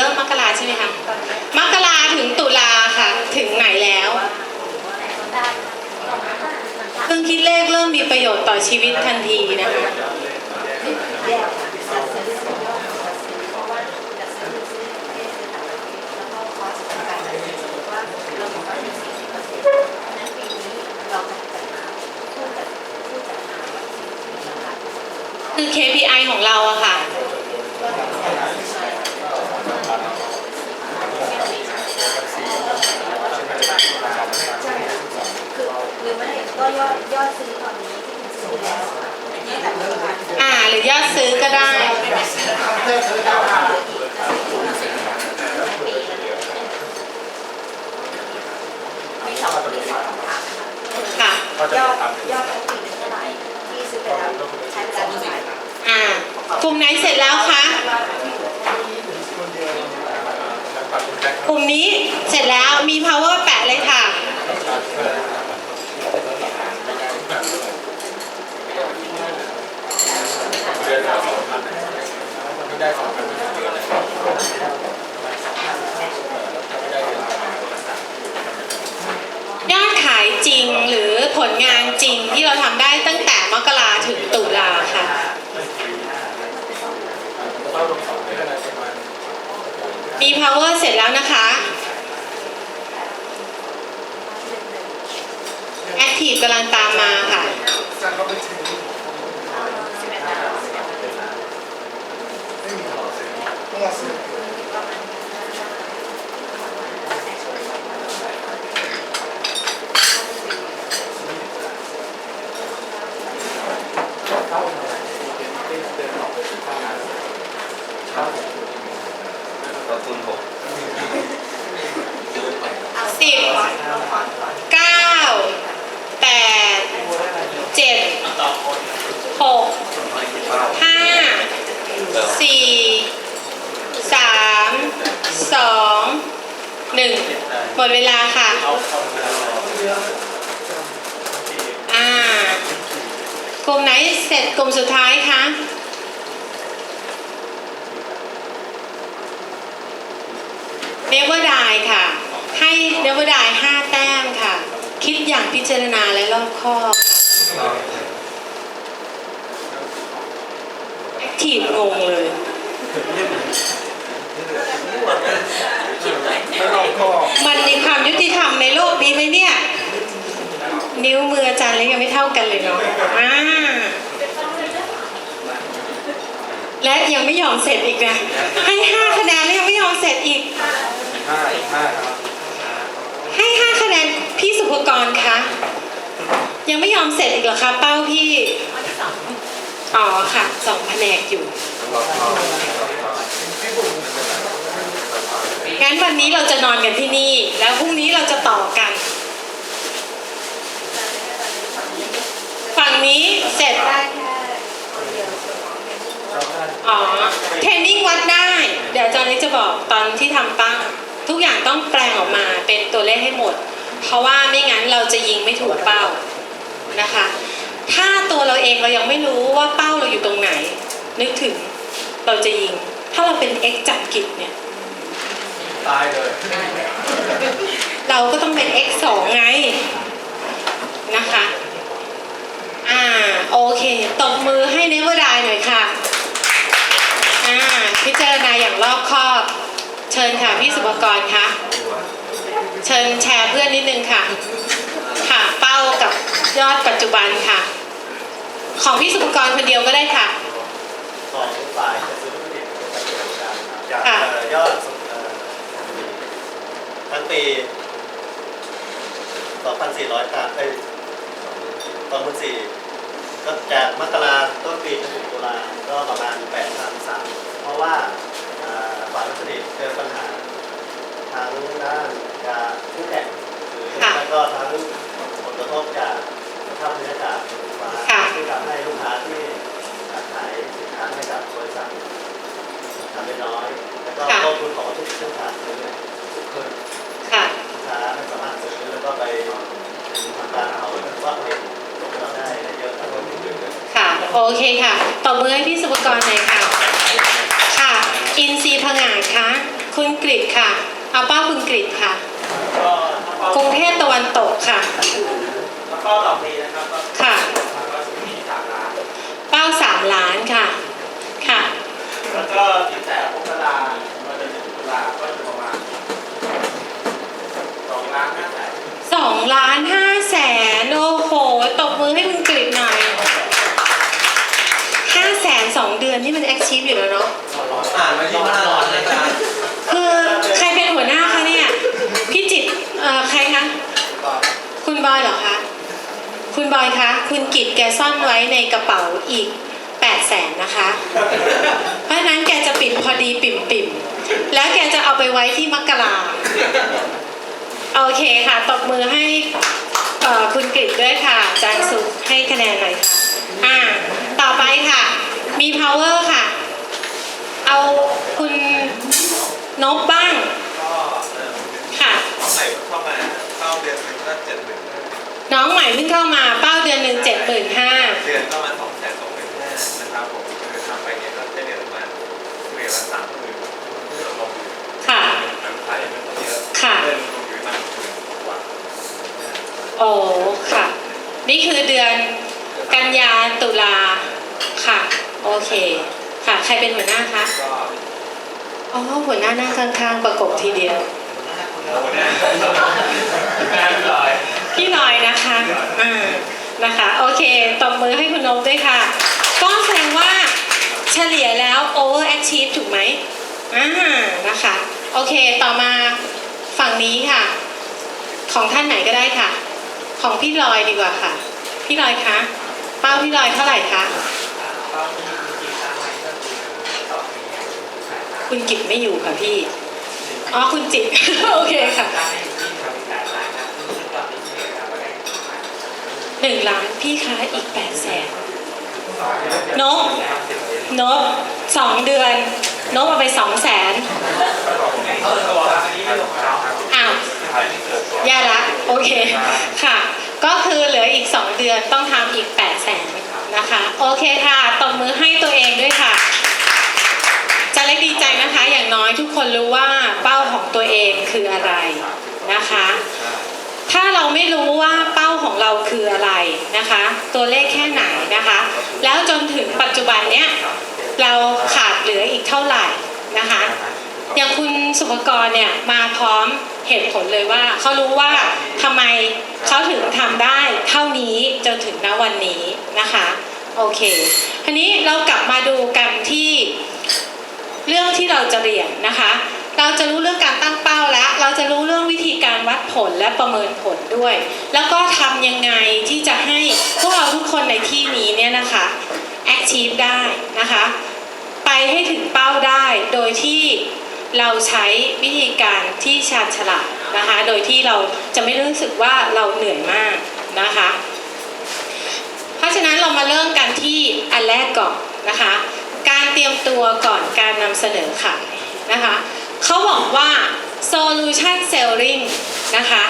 เริ่มมกราใช่ไหมคะมกราถึงตุลาค่ะ ถึงไหนแล้ว เครื่องคิดเลขเริ่มมีประโยชน์ต่อชีวิตทันทีนะคะคือ KPI ของเราอะค่ะ คือหรือไม่ก็ ยอดยอดซื้อตอนนี้ที่คุณซื้อแล้วตั้งแต่เมื่อวานอ่าหรือยอดซื้อก็ได้มีสองมีสองคำถามค่ะ ยอดยอดทั้งปีเป็นเท่าไหร่ที่ซื้อไปแล้วใช้ไปแล้วเท่าไหร่อ่ากลุ่มไหนเสร็จแล้วคะ กลุ่มนี้เสร็จแล้วมี power แปะเลยค่ะ ยอดขายจริงหรือผล งานจริงที่เราทำได้ตั้งแต่มกราถึงตุลาค่ะ มี power เสร็จแล้วนะคะ active กำลังตามมาค่ะ ต้นทุนหก สิบเก้าแปดเจ็ดหกห้าสี่สามสองหนึ่งหมดเวลาค่ะ อ่ากลุ่มไหนเสร็จกลุ่มสุดท้ายคะ เนเวอร์ไดค่ะ ให้ Never Die 5แต้มค่ะ คิดอย่างพิจารณาและรอบคอบแอคทีฟงงเลยมันมีความยุติธรรมในโลกนี้ไหมเนี่ย นิ้วมืออาจารย์เล็กยังไม่เท่ากันเลยเนาะอ่าและยังไม่ยอมเสร็จอีกนะให้ห้าคะแนนแล้วยังไม่ยอมเสร็จอีก ห้าอีกห้าครับให้ห้าคะแนนพี่สุภกรคะยังไม่ยอมเสร็จอีกเหรอคะเป้าพี่อ๋อค่ะสองแผนกอยู่งั้นวันนี้เราจะนอนกันที่นี่ แล้วพรุ่งนี้เราจะต่อกัน ฝั่งนี้เสร็จได้แค่คนเดียวส่วนของเพียงอ๋อเทรนนิ่งวัดได้ เดี๋ยวอาจารย์นี้จะบอกตอนที่ทำเป้า ทุกอย่างต้องแปลงออกมาเป็นตัวเลขให้หมด เพราะว่าไม่งั้นเราจะยิงไม่ถูกเป้านะคะ ถ้าตัวเราเองเรายังไม่รู้ว่าเป้าเราอยู่ตรงไหน นึกถึงเราจะยิง ถ้าเราเป็น X จับกิจเนี่ยตายเลยเราก็ต้องเป็น x 2ไงนะคะ อ่าโอเคตบมือให้เนเวอร์ไดหน่อยค่ะ อ่าพิจารณาอย่างรอบคอบ เชิญค่ะพี่สุภกรคะเชิญแชร์เพื่อนนิดนึงค่ะ ค่ะเป้ากับยอดปัจจุบันค่ะ ของพี่สุภกรคนเดียวก็ได้ค่ะของฝ่ายจะซื้อผลิตจากค่ะเอ่อยอดสุดเอ่อทั้งปี 2,400ตันเอ้ยสองหมื่นสี่ก็จากมกราต้นปีจนถึงตุลาก็ประมาณแปดพันสามเพราะว่า อ่าฝ่ายวัสดุเจอปัญหาทั้งด้านการคู่แข่งหรือค่ะแล้วก็ทั้งผลกระทบจากสภาพบรรยากาศบนฟ้าค่ะที่ทำให้ลูกค้าที่ขายสินค้าให้กับบริษัททำได้น้อย แล้วก็ต้นทุนของวัตถุดิบที่ลูกค้าซื้อเนี่ยสูงขึ้นค่ะลูกค้าไม่สามารถซื้อแล้วก็ไปทำการเผาแล้วก็ผลิตเราได้ได้เยอะทั้งหมดเลยค่ะโอเคค่ะตบมือให้พี่สุภกรหน่อยค่ะค่ะ อินซีย์ผงาด คะคุณกริดค่ะเอาเป้าคุณกริดค่ะก็ถ้าเป้ากรุงเทพตะวันตกค่ะถ้าเป้าดอกนี้นะครับก็ค่ะทางก็อยู่ที่สามล้านเป้าสามล้านค่ะ ค่ะ แล้วก็ตั้งแต่มกรามาจนถึงตุลาก็จะประมาณสองล้านห้าแสนสองล้านห้าแสนโอ้โหตบมือให้คุณกริดหน่อยห้าแสนสองเดือนนี่มันแอคชีพอยู่แล้วเนาะอ่านมาที่ห้าร้อยเลยนะ คือใครเป็นหัวหน้าคะเนี่ย พี่จิตรเอ่อใครคะ คุณบอยเหรอคะ คุณ บอยคะ คุณกิตแกซ่อนไว้ในกระเป๋าอีก8ปดแสนนะคะ เพราะนั้นแกจะปิดพอดีปิ่มปิ่มแล้วแกจะเอาไปไว้ที่มักกะลา โอเคค่ะ ตบมือให้คุณกริตด้วยค่ะจารย์สุขให้คะแนนหน่อยค่ะ อ่า ต่อไปค่ะ มี power ค่ะ เอาคุณนบบ้างก็ค่ะเข้าใหม่เข้ามาเข้าเดือนหนึ่งก็เจ็ดหมื่น น้องใหม่เพิ่งเข้ามาเป้าเดือนหนึ่งเจ็ดหมื่นห้าเดือนก็มาสองแสนสองหมื่นห้านะครับผมคือทำไปเนี่ยก็ได้เดือนประมาณเดือนละสามหมื่นเพื่อลงอยู่ค่ะน้ำขายยังไม่ค่อยเยอะค่ะเดือนลงอยู่ประมาณหมื่นกว่าโอ้ค่ะ นี่คือเดือนกันยาตุลาค่ะ โอเค ค่ะ ใครเป็นหัวหน้าคะก็อ๋อหัวหน้าหน้าข้างๆประกบทีเดียวโอ้โหเนี่ยงานลอย พี่ลอยนะคะอ่านะคะ โอเคตบมือให้คุณนกด้วยค่ะ ก็แสดงว่าเฉลี่ยแล้ว over achieve ถูกไหมอ่านะคะ โอเคต่อมาฝั่งนี้ค่ะ ของท่านไหนก็ได้ค่ะ ของพี่ลอยดีกว่าค่ะ พี่ลอยคะเป้าพี่ลอยเท่าไหร่คะคุณกิจไม่อยู่ค่ะพี่ อ๋อ คุณจิต โอเคค่ะ หนึ่งล้านพี่คะอีกแปดแสนนกนกสองเดือนนกเอาไปสองแสนอ้าวขายที่เกิดตัวแย่ละ โอเคค่ะ ก็คือเหลืออีก2เดือนต้องทำอีก8 0 0แสนนะคะ โอเคค่ะตบมือให้ตัวเองด้วยค่ะจะเล็กดีใจนะคะ อย่างน้อยทุกคนรู้ว่าเป้าของตัวเองคืออะไรนะคะ ถ้าเราไม่รู้ว่าเป้าของเราคืออะไรนะคะ ตัวเลขแค่ไหนนะคะ แล้วจนถึงปัจจุบันเนี้ยเราขาดเหลืออีกเท่าไหร่นะคะอย่างคุณสุภกรเนี่ยมาพร้อมเหตุผลเลยว่าเขารู้ว่าทำไมเขาถึงทำได้เท่านี้จนถึงณวันนี้นะคะโอเคทีนี้เรากลับมาดูกันที่เรื่องที่เราจะเรียนนะคะ เราจะรู้เรื่องการตั้งเป้าแล้ว เราจะรู้เรื่องวิธีการวัดผลและประเมินผลด้วย แล้วก็ทำยังไงที่จะให้พวกเราทุกคนในที่นี้เนี่ยนะคะ achieve ได้นะคะ ไปให้ถึงเป้าได้โดยที่เราใช้วิธีการที่ชาญฉลาดนะคะ โดยที่เราจะไม่รู้สึกว่าเราเหนื่อยมากนะคะ เพราะฉะนั้นเรามาเริ่มกันที่อันแรกก่อนนะคะ การเตรียมตัวก่อนการนำเสนอขายนะคะ เขาบอกว่า solution selling นะคะ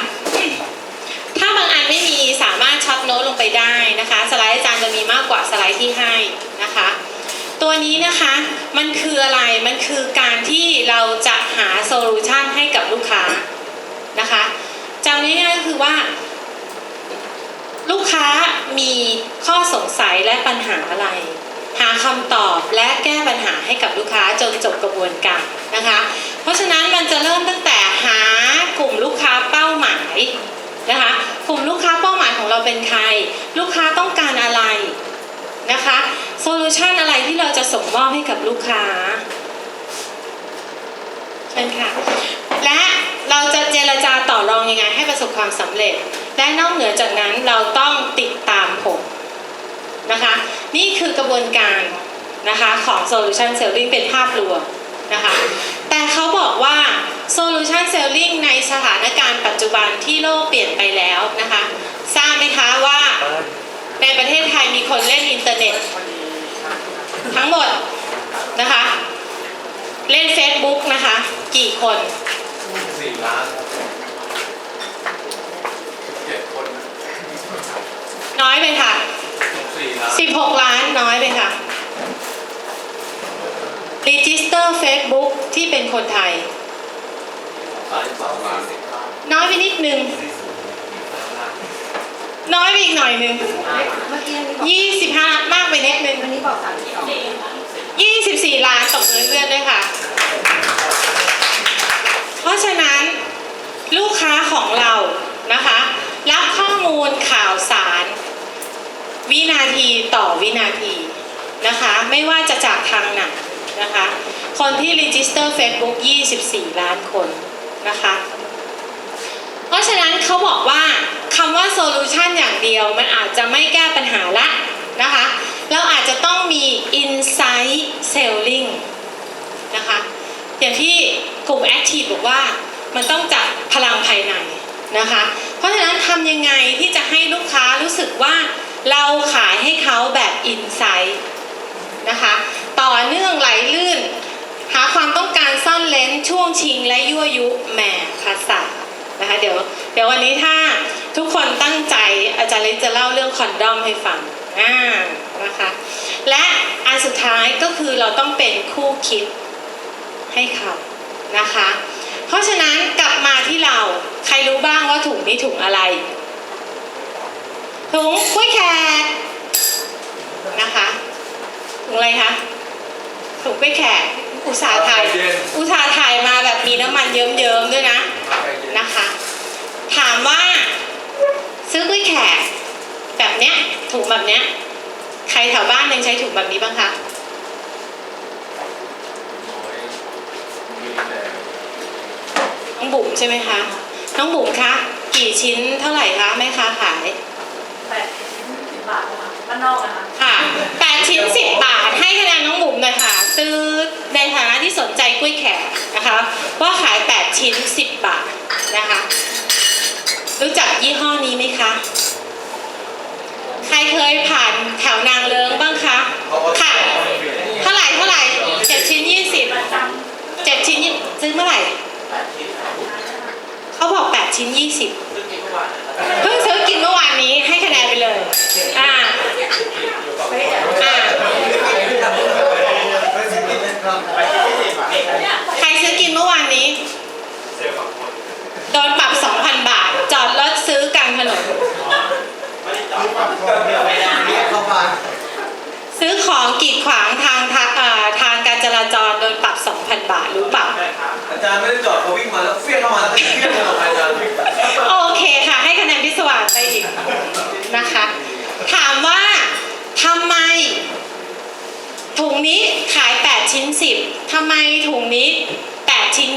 ถ้าบางอันไม่มีสามารถช็อตโน้ตลงไปได้นะคะ สไลด์อาจารย์จะมีมากกว่าสไลด์ที่ให้นะคะ ตัวนี้นะคะมันคืออะไรมันคือการที่เราจะหาโซลูชันให้กับลูกค้านะคะจำง่ายๆก็คือว่า ลูกค้ามีข้อสงสัยและปัญหาอะไรหาคำตอบและแก้ปัญหาให้กับลูกค้าจนจบกระบวนการนะคะ เพราะฉะนั้นมันจะเริ่มตั้งแต่หากลุ่มลูกค้าเป้าหมายนะคะกลุ่มลูกค้าเป้าหมายของเราเป็นใคร ลูกค้าต้องการอะไรนะคะโซลูชันอะไรที่เราจะส่งมอบให้กับลูกค้าเชิญค่ะและเราจะเจรจาต่อรองยังไงให้ประสบความสำเร็จ และนอกเหนือจากนั้นเราต้องติดตามผลนะคะนี่คือกระบวนการนะคะของ Solution Selling เป็นภาพรวมนะคะ แต่เขาบอกว่า Solution Selling ในสถานการณ์ปัจจุบันที่โลกเปลี่ยนไปแล้วนะคะ ทราบไหมคะว่าในประเทศไทยมีคนเล่นอินเทอร์เน็ต ทั้งหมดนะคะ เล่น Facebook นะคะ กี่คนสี่ล้านเจ็ดคน น้อยไปค่ะ16ล้านน้อยไปค่ะ Register Facebook ที่เป็นคนไทย นน้อยไปนิดนึงล้านน้อยไปอีกหน่อยนึงเมื่อกี้อันนี้บอก25มากไปนิดนึงวันนี้บอกสามสิบสอง24ล้านตกเงินเลื่อนด้วยค่ะ เพราะฉะนั้นลูกค้าของเรานะคะ รับข้อมูลข่าวสาร วินาทีต่อวินาทีนะคะ ไม่ว่าจะจากทางไหนนะคะ คนที่ register Facebook 24 ล้านคน นะคะ เพราะฉะนั้นเขาบอกว่าคำว่า solution อย่างเดียวมันอาจจะไม่แก้ปัญหาละนะคะ เราอาจจะต้องมี insight selling นะคะ อย่างที่กลุ่ม active บอกว่ามันต้องจากพลังภายในนะคะ เพราะฉะนั้นทำยังไงที่จะให้ลูกค้ารู้สึกว่าเราขายให้เขาแบบ insight นะคะ ต่อเนื่องไหลลื่น หาความต้องการซ่อนเลนช่วงชิงและยั่วยุแหมภาษานะคะเดี๋ยวเดี๋ยววันนี้ถ้าทุกคนตั้งใจอาจารย์เลิศจะเล่าเรื่องคอนดอมให้ฟังอ่านะคะและอันสุดท้ายก็คือเราต้องเป็นคู่คิดให้เขานะคะ เพราะฉะนั้นกลับมาที่เราใครรู้บ้างว่าถุงนี้ถุงอะไร ถุงกล้วยแขกนะคะถุงอะไรคะถุงกล้วยแขก อุตสาห์ไทยอุตสาห์ถ่ายมาแบบมีน้ำมันเยิ้มๆด้วยนะนะคะ ถามว่าซื้อกล้วยแขกแบบเนี้ยถุงแบบเนี้ยใครแถวบ้านยังใช้ถุงแบบนี้บ้างคะน้อยมีแต่น้องบุ๋มใช่ไหมคะน้องบุ๋มคะกี่ชิ้นเท่าไหร่คะแม่ค้าขายแปดสิบบาทนะคะบ้านนอกนะคะค่ะแปด ชิ้นสิบบาทให้คะแนนน้องบุ๋มหน่อยค่ะ ซื้อในฐานะที่สนใจกล้วยแขกนะคะ ว่าขายแปดชิ้นสิบบาทนะคะ รู้จักยี่ห้อนี้ไหมคะ ใครเคยผ่านแถวนางเลิงบ้างคะค่ะเท่าไหร่เท่าไหร่เจ็ดชิ้นยี่สิบเจ็ดชิ้นยี่ซื้อเมื่อไหร่เขาบอก ชิ้นยี่สิบเพิ่งซื้อกินเมื่อวานนี้ให้คะแนนไปเลย อ่าอ่าใครซื้อกินเมื่อวานนี้เซลล์ฝั่งคนโดนปรับ 2,000 บาท จอดรถซื้อกลางถนนเข้ามาซื้อของกีดขวางทางทางเอ่อทางการจราจรโดนปรับ 2,000 บาทรู้เปล่าอาจารย์ไม่ได้จอดเขาวิ่งมาแล้วเฟี้ยงเข้ามาแล้วก็เฟี้ยงเลยอาจารย์โอเคค่ะ ให้คะแนนพิศวาสไปอีกนะคะ ถามว่าทำไม ถุงนี้ขาย 8 ชิ้น 10ทำไมถุงนี้ 8 ชิ้น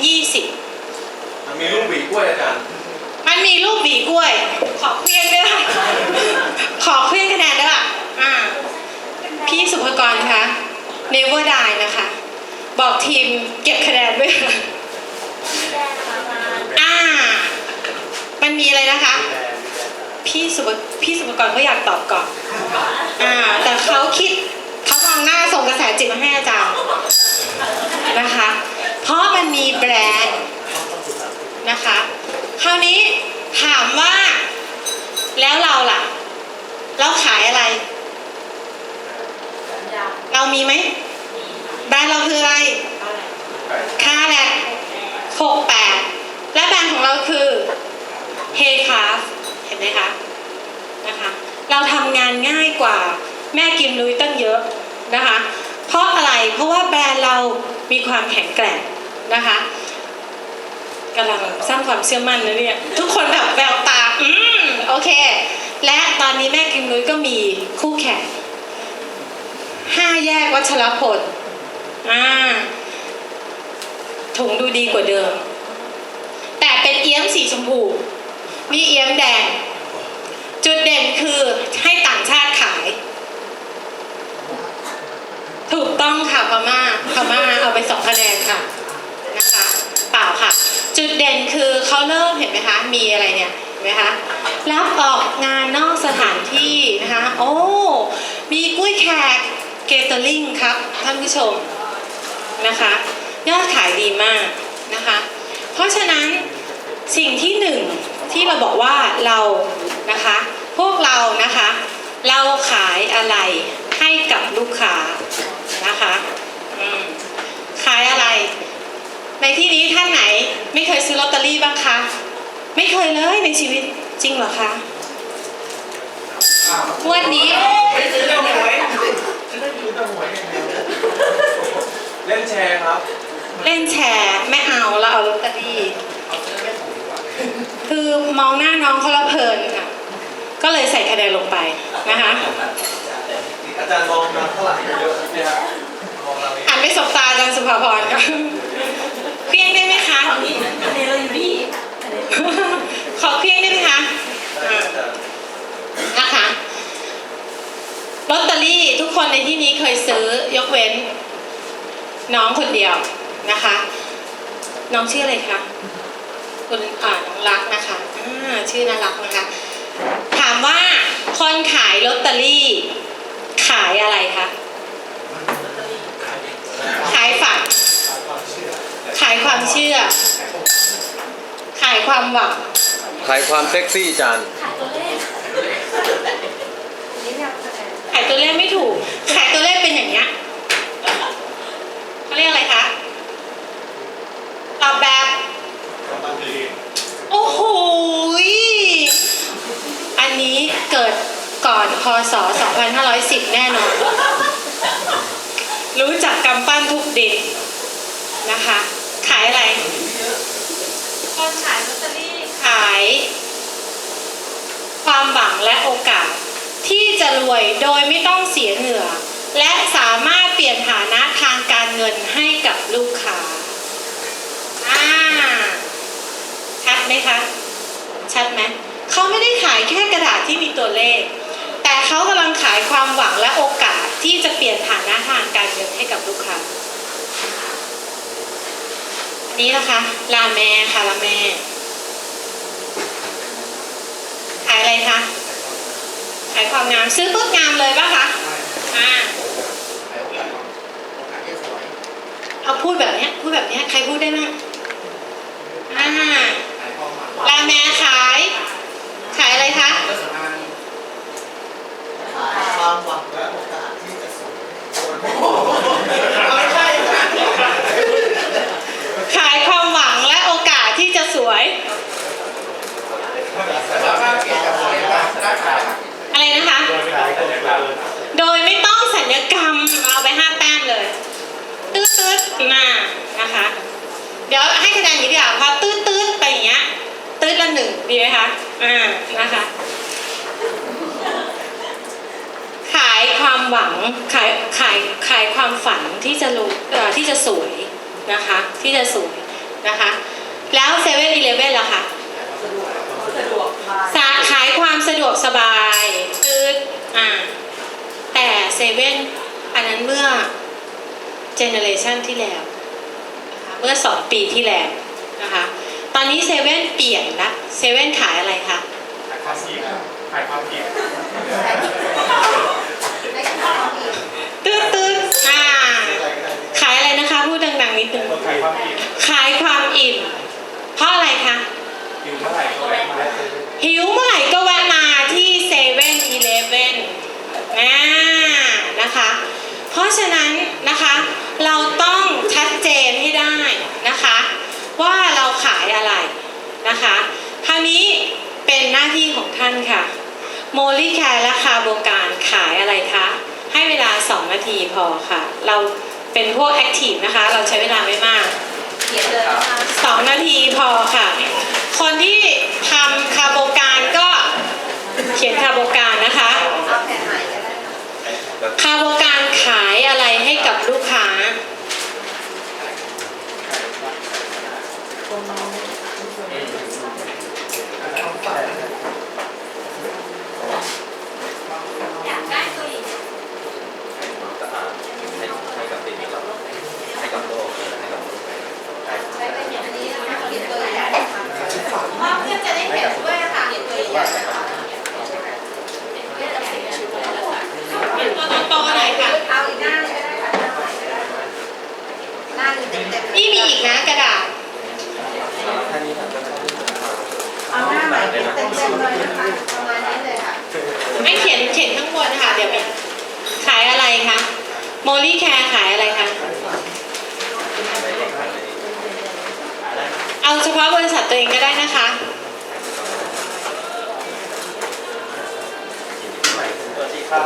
20 มันมีลูกหวีกล้วยอาจารย์มันมีรูปหวีกล้วย ขอเคลื่อนด้วยค่ะขอเคลื่อนคะแนนด้วยค่ะอ่าพี่สุภกรคะ never die นะคะ บอกทีมเก็บคะแนนด้วยค่ะอ่า มันมีอะไรนะคะ พี่สุภพี่สุภกรเขาอยากตอบก่อนอ่า แต่เขาคิดเขามองหน้าส่งกระแสจิตมาให้อาจารย์นะคะ เพราะมันมีแบรนด์นะคะ คราวนี้ถามว่า แล้วเราล่ะ เราขายอะไร เรามีไหมแบรนด์ เราคืออะไรคาแลกหกแปดและแบรนด์ของเราคือเฮคาฟเห็นไหมคะ นะคะ เราทำงานง่ายกว่าแม่กิมลุยตั้งเยอะนะคะ เพราะอะไร เพราะว่าแบรนด์เรามีความแข็งแกร่งนะคะกำลังสร้างความเชื่อมั่นนะเนี่ย ทุกคนแบบแววตา อืม โอเค และตอนนี้แม่กิมลุยก็มีคู่แข่งห้าแยกวัชรพล อ่าถุงดูดีกว่าเดิม แต่เป็นเอี้ยมสีชมพูมีเอี้ยมแดง จุดเด่นคือให้ต่างชาติขาย ถูกต้องค่ะพม่าพม่าเอาไปสองคะแนนค่ะนะคะเปล่าค่ะ จุดเด่นคือเขาเริ่มเห็นไหมคะ มีอะไรเนี่ยเห็นไหมคะรับออกงานนอกสถานที่นะคะ โอ้ มีกุ้ยแขกเกเตอร์ลิงครับ ท่านผู้ชม นะคะยอดขายดีมากนะคะ เพราะฉะนั้นสิ่งที่หนึ่งที่เราบอกว่าเรานะคะ พวกเรานะคะ เราขายอะไรให้กับลูกค้านะคะอืมขายอะไร ในที่นี้ท่านไหนไม่เคยซื้อลอตเตอรี่บ้างคะไม่เคยเลยในชีวิตจริงเหรอคะงวันนี้ไม่ซื้อแต่หวยไม่ซื้อแต่หวยอย่าง เดียวเล่นแชร์ครับ เล่นแชร์ไม่เอาเราเอาลอตเตอรี่คือมองหน้าน้องเขาแล้วเพลินค่ะ ก็เลยใส่คะแนนลงไปนะคะ อาจารย์มองมาเท่าไหร่เยอะเนี่ยครับมองเราเองอ่านไม่สบตาอาจารย์สุภาพรค่ะเครียงได้ไหมคะคะแนนเราอยู่นี่คะแนนขอเครียงได้ไหมคะได้ครับอาจารย์นะคะลอตเตอรี่ทุกคนในที่นี้เคยซื้อยกเว้น น้องคนเดียวนะคะ น้องชื่ออะไรคะคุณอ่าน้องรักนะคะอ่าชื่อน่ารักนะคะ ถามว่าคนขายลอตเตอรี่ ขายอะไรคะขายฝันขายความเชื่อ ขายความหวังขายความเซ็กซี่จานขายตัวเลขนี่เนี่ยคะแนนขายตัวเลขไม่ถูก ขายตัวเลขเป็นอย่างเงี้ย เขาเรียกอะไรคะตอบแบบ โอ้โหยอันนี้เกิดก่อนพศ 2510 แน่นอน รู้จักกำปั้นทุกดินนะคะ ขายอะไร คนขายลอตเตอรี่ขาย ความหวังและโอกาส ที่จะรวยโดยไม่ต้องเสียเหงื่อ และสามารถเปลี่ยนฐานะทางการเงินให้กับลูกค้าอ่าชัดไหมคะ ชัดไหมเขาไม่ได้ขายแค่กระดาษที่มีตัวเลข แต่เขากำลังขายความหวังและโอกาสที่จะเปลี่ยนฐานะทางการเงินให้กับลูกค้าอันนี้นะคะลาแม่ค่ะลาแม่ขายอะไรคะขายความงามซื้อปุ๊บงามเลยป่ะคะ อ่าเอาพูดแบบเนี้ยพูดแบบเนี้ยใครพูดได้บ้างอ่าลาแมขาย ขายอะไรคะขายความหวังและโอกาสที่จะสูงไม่ใช่ค่ะขายความหวังและโอกาสที่จะสวยสามารถเปลี่ยนกับตัวเองได้ขายอะไรนะคะขายก็คือ โดยไม่ต้องสัญญกรรมเอาไปห้าแต้มเลยตืดตืดๆมานะคะ เดี๋ยวให้คะแนนอย่างนี้ดีกว่าพอตืดตืดๆไปอย่างเงี้ยตืดละหนึ่งดีไหมคะอ่านะคะ ขายความหวังขายขายขายความฝันที่จะรู้เอ่อที่จะสวยนะคะ ที่จะสวยนะคะ แล้วเซเว่นอีเลฟเว่นล่ะคะสะดวกมาสาขายความสะดวกสบายตืดอ่าแต่ เซเว่นอันนั้นเมื่อเจเนอเรชันที่แล้วนะคะเมื่อสองปีที่แล้วนะคะตอนนี้เซเว่นเปลี่ยนละเซเว่นขายอะไรคะขายความผิดขายความผิดได้ข้าวอีกตืดตืดอ่าขายอะไรนะคะ พูดดังๆนิดนึงขายความผิด ขายความอิ่ม เพราะอะไรคะ อยู่เมื่อไหร่ก็แวะมา หิวเมื่อไหร่ก็แวะมาที่เซเว่นอีเลฟเว่นนะนะคะ เพราะฉะนั้นนะคะ เราต้องชัดเจนให้ได้นะคะ ว่าเราขายอะไรนะคะคราวนี้เป็นหน้า ที่ของท่านค่ะ โมลี่แคร์และคาร์โบการขายอะไรคะ ให้เวลา 2 นาทีพอค่ะ เราเป็นพวกแอคทีฟนะคะ เราใช้เวลาไม่มากเขียนเลยนะคะสองนาทีพอค่ะ คนที่ทำคาร์โบการก็เขียนคาร์โบการนะคะเอาแผ่นใหม่ก็ได้ค่ะคาร์โบการขายอะไรให้กับลูกค้า ข เต็มเลยนะคะประมาณนี้เลยค่ะ ไม่เขียนเขียนข้างบนค่ะ เดี๋ยวมีขายอะไรคะ โมลี่แคร์ขายอะไรคะ เอาเฉพาะบริษัทตัวเองก็ได้นะคะค่ะ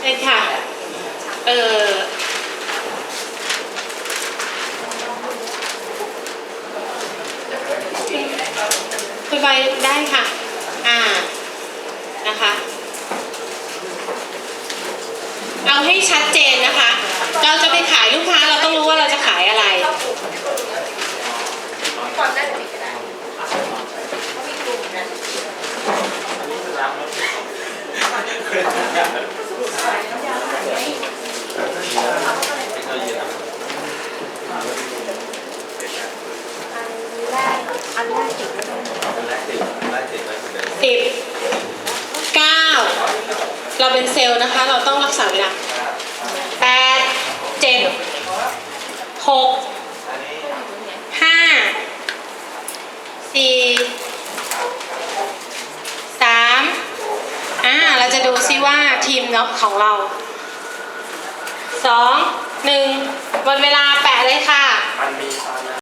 เช่นค่ะ เออคุณใบได้ค่ะ อ่า นะคะ เอาให้ชัดเจนนะคะ เราจะไปขายลูกค้าเราต้องรู้ว่าเราจะขายอะไร